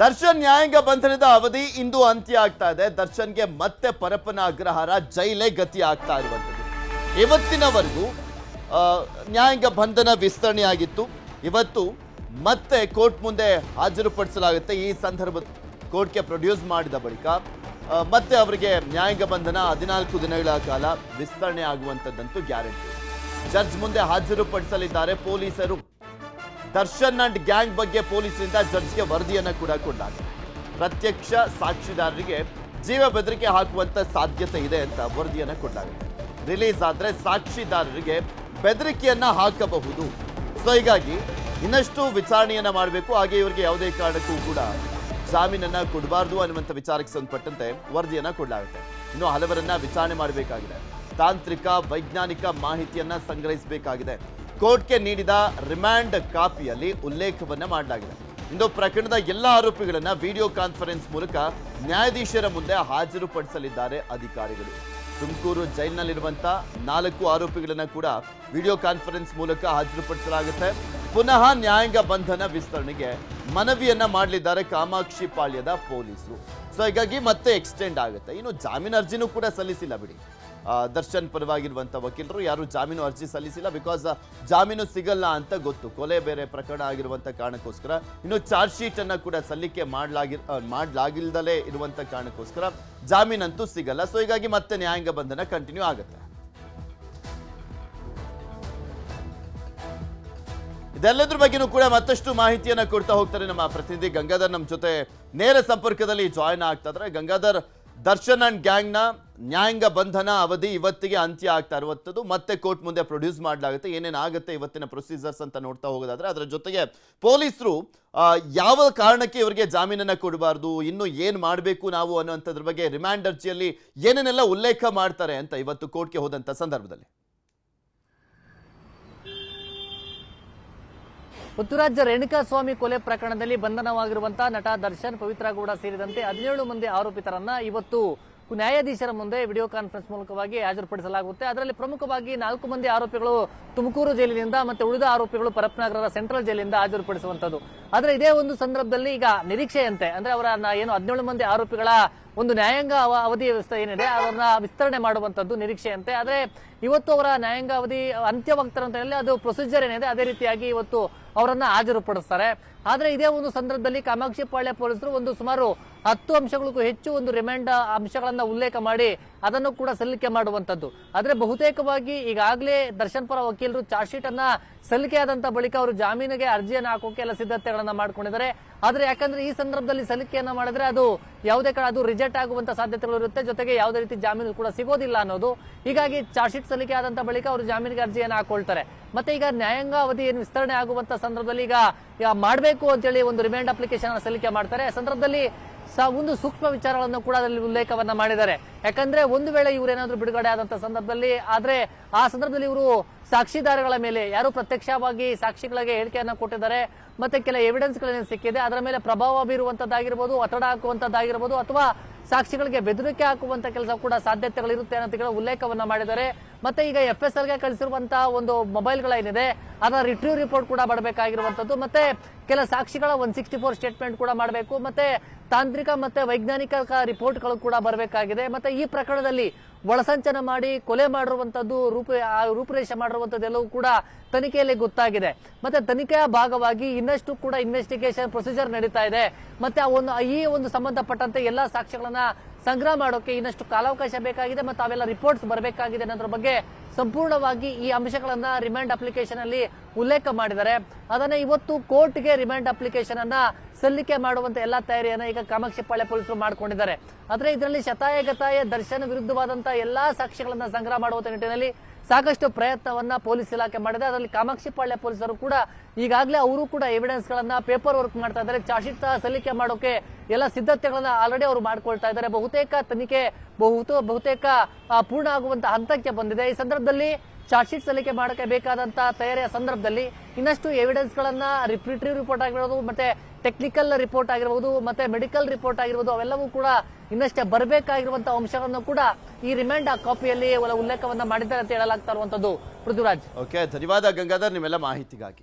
ದರ್ಶನ್ ನ್ಯಾಯಾಂಗ ಬಂಧನದ ಅವಧಿ ಇಂದು ಅಂತ್ಯ ಆಗ್ತಾ ಇದೆ. ದರ್ಶನ್ಗೆ ಮತ್ತೆ ಪರಪ್ಪನ ಅಗ್ರಹಾರ ಜೈಲೇ ಗತಿ ಆಗ್ತಾ ಇರುವಂಥದ್ದು. ಇವತ್ತಿನವರೆಗೂ ನ್ಯಾಯಾಂಗ ಬಂಧನ ವಿಸ್ತರಣೆಯಾಗಿತ್ತು ಇವತ್ತು ಮತ್ತೆ ಕೋರ್ಟ್ ಮುಂದೆ ಹಾಜರುಪಡಿಸಲಾಗುತ್ತೆ. ಈ ಸಂದರ್ಭ ಕೋರ್ಟ್ಗೆ ಪ್ರೊಡ್ಯೂಸ್ ಮಾಡಿದ ಬಳಿಕ ಮತ್ತೆ ಅವರಿಗೆ ನ್ಯಾಯಾಂಗ ಬಂಧನ ಹದಿನಾಲ್ಕು ದಿನಗಳ ಕಾಲ ವಿಸ್ತರಣೆ ಆಗುವಂಥದ್ದಂತೂ ಗ್ಯಾರಂಟಿ. ಜಡ್ಜ್ ಮುಂದೆ ಹಾಜರುಪಡಿಸಲಿದ್ದಾರೆ ಪೊಲೀಸರು. ದರ್ಶನ್ ಅಂಡ್ ಗ್ಯಾಂಗ್ ಬಗ್ಗೆ ಪೊಲೀಸರಿಂದ ಜಡ್ಜ್ಗೆ ವರದಿಯನ್ನು ಕೂಡ ಕೊಡಲಾಗಿದೆ. ಪ್ರತ್ಯಕ್ಷ ಸಾಕ್ಷಿದಾರರಿಗೆ ಜೀವ ಬೆದರಿಕೆ ಹಾಕುವಂತ ಸಾಧ್ಯತೆ ಇದೆ ಅಂತ ವರದಿಯನ್ನು ಕೊಡಲಾಗಿದೆ. ರಿಲೀಸ್ ಆದ್ರೆ ಸಾಕ್ಷಿದಾರರಿಗೆ ಬೆದರಿಕೆಯನ್ನ ಹಾಕಬಹುದು. ಸೊ ಹೀಗಾಗಿ ಇನ್ನಷ್ಟು ವಿಚಾರಣೆಯನ್ನ ಮಾಡಬೇಕು. ಹಾಗೆ ಇವರಿಗೆ ಯಾವುದೇ ಕಾರಣಕ್ಕೂ ಕೂಡ ಜಾಮೀನನ್ನ ಕೊಡಬಾರ್ದು ಅನ್ನುವಂಥ ವಿಚಾರಕ್ಕೆ ಸಂಬಂಧಪಟ್ಟಂತೆ ವರದಿಯನ್ನ ಕೊಡಲಾಗುತ್ತೆ. ಇನ್ನು ಹಲವರನ್ನ ವಿಚಾರಣೆ ಮಾಡಬೇಕಾಗಿದೆ. ತಾಂತ್ರಿಕ, ವೈಜ್ಞಾನಿಕ ಮಾಹಿತಿಯನ್ನ ಸಂಗ್ರಹಿಸಬೇಕಾಗಿದೆ. ಕೋರ್ಟ್ಗೆ ನೀಡಿದ ರಿಮ್ಯಾಂಡ್ ಕಾಪಿಯಲ್ಲಿ ಉಲ್ಲೇಖವನ್ನ ಮಾಡಲಾಗಿದೆ. ಇಂದು ಪ್ರಕರಣದ ಎಲ್ಲ ಆರೋಪಿಗಳನ್ನು ವಿಡಿಯೋ ಕಾನ್ಫರೆನ್ಸ್ ಮೂಲಕ ನ್ಯಾಯಾಧೀಶರ ಮುಂದೆ ಹಾಜರುಪಡಿಸಲಿದ್ದಾರೆ ಅಧಿಕಾರಿಗಳು. ತುಮಕೂರು ಜೈಲಿನಲ್ಲಿರುವಂತ ನಾಲ್ಕು ಆರೋಪಿಗಳನ್ನು ಕೂಡ ವಿಡಿಯೋ ಕಾನ್ಫರೆನ್ಸ್ ಮೂಲಕ ಹಾಜರುಪಡಿಸಲಾಗುತ್ತೆ. ಪುನಃ ನ್ಯಾಯಾಂಗ ಬಂಧನ ವಿಸ್ತರಣೆಗೆ ಮನವಿಯನ್ನ ಮಾಡಲಿದ್ದಾರೆ ಕಾಮಾಕ್ಷಿ ಪಾಳ್ಯದ ಪೊಲೀಸರು. ಸೊ, ಹೀಗಾಗಿ ಮತ್ತೆ ಎಕ್ಸ್ಟೆಂಡ್ ಆಗುತ್ತೆ. ಇನ್ನು ಜಾಮೀನು ಅರ್ಜಿನೂ ಕೂಡ ಸಲ್ಲಿಸಿಲ್ಲ ಬಿಡಿ. ದರ್ಶನ್ ಪರವಾಗಿರುವಂಥ ವಕೀಲರು. ಯಾರು ಜಾಮೀನು ಅರ್ಜಿ ಸಲ್ಲಿಸಿಲ್ಲ. ಬಿಕಾಸ್ ಜಾಮೀನು ಸಿಗಲ್ಲ ಅಂತ ಗೊತ್ತು. ಕೊಲೆ ಬೇರೆ ಪ್ರಕರಣ ಆಗಿರುವಂತ ಕಾರಣಕ್ಕೋಸ್ಕರ. ಇನ್ನು ಚಾರ್ಜ್ ಶೀಟ್ ಅನ್ನ ಕೂಡ ಸಲ್ಲಿಕೆ ಮಾಡಲಾಗಿ ಮಾಡಲಾಗಿಲ್ದಲೇ ಇರುವಂತ ಕಾರಣಕ್ಕೋಸ್ಕರ ಜಾಮೀನಂತೂ ಸಿಗಲ್ಲ. ಸೊ ಹೀಗಾಗಿ ಮತ್ತೆ ನ್ಯಾಯಾಂಗ ಬಂಧನ ಕಂಟಿನ್ಯೂ ಆಗುತ್ತೆ. ಇದೆಲ್ಲದ್ರ ಬಗ್ಗೆನೂ ಕೂಡ ಮತ್ತಷ್ಟು ಮಾಹಿತಿಯನ್ನ ಕೊಡ್ತಾ ಹೋಗ್ತಾರೆ ನಮ್ಮ ಪ್ರತಿನಿಧಿ ಗಂಗಾಧರ್. ನಮ್ಮ ಜೊತೆ ನೇರ ಸಂಪರ್ಕದಲ್ಲಿ ಜಾಯ್ನ್ ಆಗ್ತಾ ಇದ್ರೆ ಗಂಗಾಧರ್ ದರ್ಶನ್ ಅಂಡ್ ಗ್ಯಾಂಗ್ನ ನ್ಯಾಯಾಂಗ ಬಂಧನ ಅವಧಿ ಇವತ್ತಿಗೆ ಅಂತ್ಯ ಆಗ್ತಾ ಇರುವಂಥದ್ದು ಮತ್ತೆ ಕೋರ್ಟ್ ಮುಂದೆ ಪ್ರೊಡ್ಯೂಸ್ ಮಾಡಲಾಗುತ್ತೆ. ಏನೇನಾಗುತ್ತೆ ಇವತ್ತಿನ ಪ್ರೊಸೀಜರ್ಸ್ ಅಂತ ನೋಡ್ತಾ ಹೋಗೋದಾದ್ರೆ ಅದರ ಜೊತೆಗೆ ಪೊಲೀಸರು ಯಾವ ಕಾರಣಕ್ಕೆ ಇವರಿಗೆ ಜಾಮೀನನ್ನ ಕೊಡಬಾರ್ದು, ಇನ್ನು ಏನು ಮಾಡಬೇಕು ನಾವು ಅನ್ನುವಂಥದ್ರ ಬಗ್ಗೆ ರಿಮ್ಯಾಂಡ್ ಅರ್ಜಿಯಲ್ಲಿ ಏನೇನೆಲ್ಲ ಉಲ್ಲೇಖ ಮಾಡ್ತಾರೆ ಅಂತ ಇವತ್ತು ಕೋರ್ಟ್ಗೆ ಹೋದಂಥ ಸಂದರ್ಭದಲ್ಲಿ. ಪುತ್ತೂರಾಜ್ಯ ರೇಣುಕಾಸ್ವಾಮಿ ಕೊಲೆ ಪ್ರಕರಣದಲ್ಲಿ ಬಂಧನವಾಗಿರುವಂತಹ ನಟ ದರ್ಶನ್, ಪವಿತ್ರ ಗೌಡ ಸೇರಿದಂತೆ ಹದಿನೇಳು ಮಂದಿ ಆರೋಪಿತರನ್ನ ಇವತ್ತು ನ್ಯಾಯಾಧೀಶರ ಮುಂದೆ ವಿಡಿಯೋ ಕಾನ್ಫರೆನ್ಸ್ ಮೂಲಕವಾಗಿ ಹಾಜರುಪಡಿಸಲಾಗುತ್ತೆ. ಅದರಲ್ಲಿ ಪ್ರಮುಖವಾಗಿ ನಾಲ್ಕು ಮಂದಿ ಆರೋಪಿಗಳು ತುಮಕೂರು ಜೈಲಿನಿಂದ ಮತ್ತೆ ಉಳಿದ ಆರೋಪಿಗಳು ಪರಪ್ಪನಗರದ ಸೆಂಟ್ರಲ್ ಜೈಲಿನಿಂದ ಹಾಜರುಪಡಿಸುವಂತದ್ದು. ಆದ್ರೆ ಇದೇ ಒಂದು ಸಂದರ್ಭದಲ್ಲಿ ಈಗ ನಿರೀಕ್ಷೆಯಂತೆ, ಅಂದ್ರೆ ಅವರ ಏನು ಹದಿನೇಳು ಮಂದಿ ಆರೋಪಿಗಳ ಒಂದು ನ್ಯಾಯಾಂಗ ಅವ- ಅವಧಿ ವ್ಯವಸ್ಥೆ ಏನಿದೆ, ಅದನ್ನ ವಿಸ್ತರಣೆ ಮಾಡುವಂತದ್ದು ನಿರೀಕ್ಷೆಯಂತೆ. ಆದ್ರೆ ಇವತ್ತು ಅವರ ನ್ಯಾಯಾಂಗ ಅವಧಿ ಅಂತ್ಯವಾಗ್ತಾರೆ ಅಂತ ಹೇಳಿ ಅದು ಪ್ರೊಸೀಜರ್ ಏನಿದೆ, ಅದೇ ರೀತಿಯಾಗಿ ಇವತ್ತು ಅವರನ್ನ ಹಾಜರುಪಡಿಸ್ತಾರೆ. ಆದ್ರೆ ಇದೇ ಒಂದು ಸಂದರ್ಭದಲ್ಲಿ ಕಾಮಾಕ್ಷಿ ಪಾಳ್ಯ ಪೊಲೀಸರು ಒಂದು ಸುಮಾರು ಹತ್ತು ಅಂಶಗಳಿಗೂ ಹೆಚ್ಚು ಒಂದು ರಿಮೈಂಡ್ ಅಂಶಗಳನ್ನ ಉಲ್ಲೇಖ ಮಾಡಿ ಅದನ್ನು ಕೂಡ ಸಲ್ಲಿಕೆ ಮಾಡುವಂತದ್ದು ಆದ್ರೆ ಬಹುತೇಕವಾಗಿ ಈಗಾಗಲೇ ದರ್ಶನ್ ಪರ ವಕೀಲರು ಚಾರ್ಜ್ ಶೀಟ್ ಅನ್ನ ಸಲ್ಲಿಕೆ ಆದಂತ ಬಳಿಕ ಅವರು ಜಾಮೀನಿಗೆ ಅರ್ಜಿಯನ್ನು ಹಾಕೋಕೆ ಎಲ್ಲ ಸಿದ್ಧತೆಗಳನ್ನ ಮಾಡ್ಕೊಂಡಿದ್ದಾರೆ. ಆದ್ರೆ ಯಾಕಂದ್ರೆ ಈ ಸಂದರ್ಭದಲ್ಲಿ ಸಲ್ಲಿಕೆಯನ್ನ ಮಾಡಿದ್ರೆ ಅದು ಯಾವುದೇ ಕಾರಣ ಅದು ರಿಜೆಕ್ಟ್ ಆಗುವಂತ ಸಾಧ್ಯತೆಗಳು ಇರುತ್ತೆ. ಜೊತೆಗೆ ಯಾವುದೇ ರೀತಿ ಜಾಮೀನು ಕೂಡ ಸಿಗೋದಿಲ್ಲ ಅನ್ನೋದು. ಹೀಗಾಗಿ ಚಾರ್ಜ್ ಶೀಟ್ ಸಲ್ಲಿಕೆ ಆದಂತ ಬಳಿಕ ಅವರು ಜಾಮೀನಿಗೆ ಅರ್ಜಿಯನ್ನು ಹಾಕೊಳ್ತಾರೆ. ಮತ್ತೆ ಈಗ ನ್ಯಾಯಾಂಗ ಅವಧಿ ಏನು ವಿಸ್ತರಣೆ ಆಗುವಂತ ಸಂದರ್ಭದಲ್ಲಿ ಈಗ ಮಾಡಬೇಕು ಅಂತೇಳಿ ಒಂದು ರಿಮೈಂಡ್ ಅಪ್ಲಿಕೇಶನ್ ಸಲ್ಲಿಕೆ ಮಾಡ್ತಾರೆ. ಸಂದರ್ಭದಲ್ಲಿ ಸ ಒಂದು ಸೂಕ್ಷ್ಮ ವಿಚಾರಗಳನ್ನು ಕೂಡ ಅದರಲ್ಲಿ ಉಲ್ಲೇಖವನ್ನ ಮಾಡಿದ್ದಾರೆ. ಯಾಕಂದ್ರೆ ಒಂದು ವೇಳೆ ಇವರೇನಾದ್ರೂ ಬಿಡುಗಡೆ ಆದಂತ ಸಂದರ್ಭದಲ್ಲಿ, ಆದ್ರೆ ಆ ಸಂದರ್ಭದಲ್ಲಿ ಇವರು ಸಾಕ್ಷಿದಾರಗಳ ಮೇಲೆ ಯಾರು ಪ್ರತ್ಯಕ್ಷವಾಗಿ ಸಾಕ್ಷಿಗಳಿಗೆ ಹೇಳಿಕೆಯನ್ನ ಕೊಟ್ಟಿದ್ದಾರೆ, ಮತ್ತೆ ಕೆಲ ಎವಿಡೆನ್ಸ್ ಗಳೇನು ಸಿಕ್ಕಿದೆ, ಅದರ ಮೇಲೆ ಪ್ರಭಾವ ಬೀರುವಂತದ್ದಾಗಿರ್ಬೋದು, ಒತ್ತಡ ಹಾಕುವಂತದ್ದಾಗಿರ್ಬೋದು, ಅಥವಾ ಸಾಕ್ಷಿಗಳಿಗೆ ಬೆದರಿಕೆ ಹಾಕುವಂತ ಕೆಲಸ ಕೂಡ ಸಾಧ್ಯತೆಗಳಿರುತ್ತೆ ಅನ್ನೋ ತಿಂಗಳ ಉಲ್ಲೇಖವನ್ನ ಮಾಡಿದ್ದಾರೆ. ಮತ್ತೆ ಈಗ ಎಫ್ ಎಸ್ ಎಲ್ಗೆ ಕಳಿಸಿರುವಂತಹ ಒಂದು ಮೊಬೈಲ್ಗಳೇನಿದೆ ಅದರ ರಿಟ್ರೀವ್ ರಿಪೋರ್ಟ್ ಕೂಡ ಮಾಡಬೇಕಾಗಿರುವಂತದ್ದು ಮತ್ತೆ ಕೆಲ ಸಾಕ್ಷಿಗಳ ಒನ್ ಸಿಕ್ಸ್ಟಿ ಫೋರ್ ಸ್ಟೇಟ್ಮೆಂಟ್ ಕೂಡ ಮಾಡಬೇಕು. ಮತ್ತೆ ತಾಂತ್ರಿಕ ಮತ್ತೆ ವೈಜ್ಞಾನಿಕ ರಿಪೋರ್ಟ್ಗಳು ಕೂಡ ಬರಬೇಕಾಗಿದೆ. ಮತ್ತೆ ಈ ಪ್ರಕರಣದಲ್ಲಿ ಒಳಸಂಚನ ಮಾಡಿ ಕೊಲೆ ಮಾಡಿರುವಂತದ್ದು, ರೂಪ, ಆ ರೂಪುರೇಷೆ ಮಾಡಿರುವಂತದ್ದು ಎಲ್ಲವೂ ಕೂಡ ತನಿಖೆಯಲ್ಲಿ ಗೊತ್ತಾಗಿದೆ. ಮತ್ತೆ ತನಿಖೆಯ ಭಾಗವಾಗಿ ಇನ್ನಷ್ಟು ಕೂಡ ಇನ್ವೆಸ್ಟಿಗೇಷನ್ ಪ್ರೊಸೀಜರ್ ನಡೀತಾ ಇದೆ. ಮತ್ತೆ ಆ ಒಂದು, ಈ ಒಂದು ಸಂಬಂಧಪಟ್ಟಂತೆ ಎಲ್ಲಾ ಸಾಕ್ಷ್ಯಗಳನ್ನ ಸಂಗ್ರಹ ಮಾಡೋಕೆ ಇನ್ನಷ್ಟು ಕಾಲಾವಕಾಶ ಬೇಕಾಗಿದೆ ಮತ್ತು ಅವೆಲ್ಲ ರಿಪೋರ್ಟ್ಸ್ ಬರಬೇಕಾಗಿದೆ ಅನ್ನೋದ್ರ ಬಗ್ಗೆ ಸಂಪೂರ್ಣವಾಗಿ ಈ ಅಂಶಗಳನ್ನ ರಿಮ್ಯಾಂಡ್ ಅಪ್ಲಿಕೇಶನ್ ಅಲ್ಲಿ ಉಲ್ಲೇಖ ಮಾಡಿದ್ದಾರೆ. ಅದನ್ನ ಇವತ್ತು ಕೋರ್ಟ್ಗೆ ರಿಮ್ಯಾಂಡ್ ಅಪ್ಲಿಕೇಶನ್ ಅನ್ನ ಸಲ್ಲಿಕೆ ಮಾಡುವಂತ ಎಲ್ಲಾ ತಯಾರಿಯನ್ನ ಈಗ ಕಾಮಾಕ್ಷಿ ಪಾಳ್ಯ ಪೊಲೀಸರು ಮಾಡ್ಕೊಂಡಿದ್ದಾರೆ. ಆದ್ರೆ ಇದರಲ್ಲಿ ಶತಾಯ ಗತಾಯ ದರ್ಶನ ವಿರುದ್ಧವಾದಂತಹ ಎಲ್ಲಾ ಸಾಕ್ಷ್ಯಗಳನ್ನ ಸಂಗ್ರಹ ಮಾಡುವಂತ ನಿಟ್ಟಿನಲ್ಲಿ ಸಾಕಷ್ಟು ಪ್ರಯತ್ನವನ್ನ ಪೊಲೀಸ್ ಇಲಾಖೆ ಮಾಡಿದೆ. ಅದರಲ್ಲಿ ಕಾಮಾಕ್ಷಿಪಾಳ್ಯ ಪೊಲೀಸರು ಕೂಡ ಈಗಾಗಲೇ ಅವರು ಕೂಡ ಎವಿಡೆನ್ಸ್ ಗಳನ್ನ ಪೇಪರ್ ವರ್ಕ್ ಮಾಡ್ತಾ ಇದ್ದಾರೆ. ಚಾರ್ಜ್ ಸಲ್ಲಿಕೆ ಮಾಡೋಕೆ ಎಲ್ಲ ಸಿದ್ಧತೆಗಳನ್ನ ಆಲ್ರೆಡಿ ಅವರು ಮಾಡ್ಕೊಳ್ತಾ ಇದ್ದಾರೆ. ಬಹುತೇಕ ತನಿಖೆ ಬಹುತ, ಬಹುತೇಕ ಪೂರ್ಣ ಆಗುವಂತಹ ಹಂತಕ್ಕೆ ಬಂದಿದೆ. ಈ ಸಂದರ್ಭದಲ್ಲಿ ಚಾರ್ಜ್ ಶೀಟ್ ಸಲ್ಲಿಕೆ ಮಾಡಕ್ಕೆ ಬೇಕಾದಂತ ತಯಾರಿಯ ಸಂದರ್ಭದಲ್ಲಿ ಇನ್ನಷ್ಟು ಎವಿಡೆನ್ಸ್ ಗಳನ್ನ ರಿಪ್ರಿಟ್ರಿವ್ ರಿಪೋರ್ಟ್ ಆಗಿರೋದು ಮತ್ತೆ ಟೆಕ್ನಿಕಲ್ ರಿಪೋರ್ಟ್ ಆಗಿರಬಹುದು ಮತ್ತೆ ಮೆಡಿಕಲ್ ರಿಪೋರ್ಟ್ ಆಗಿರ್ಬೋದು, ಅವೆಲ್ಲವೂ ಕೂಡ ಇನ್ನಷ್ಟೇ ಬರಬೇಕಾಗಿರುವಂತಹ ಅಂಶಗಳನ್ನು ಕೂಡ ಈ ರಿಮೈಂಡ್ ಆ ಕಾಪಿಯಲ್ಲಿ ಉಲ್ಲೇಖವನ್ನ ಮಾಡಿದ್ದಾರೆ ಅಂತ ಹೇಳಲಾಗ್ತಾ ಇರುವಂತದ್ದು. ಪೃಥ್ವಿರಾಜ್. ಓಕೆ ಧನ್ಯವಾದ ಗಂಗಾಧರ್, ನಿಮ್ಮೆಲ್ಲ ಮಾಹಿತಿಗಾಗಿ.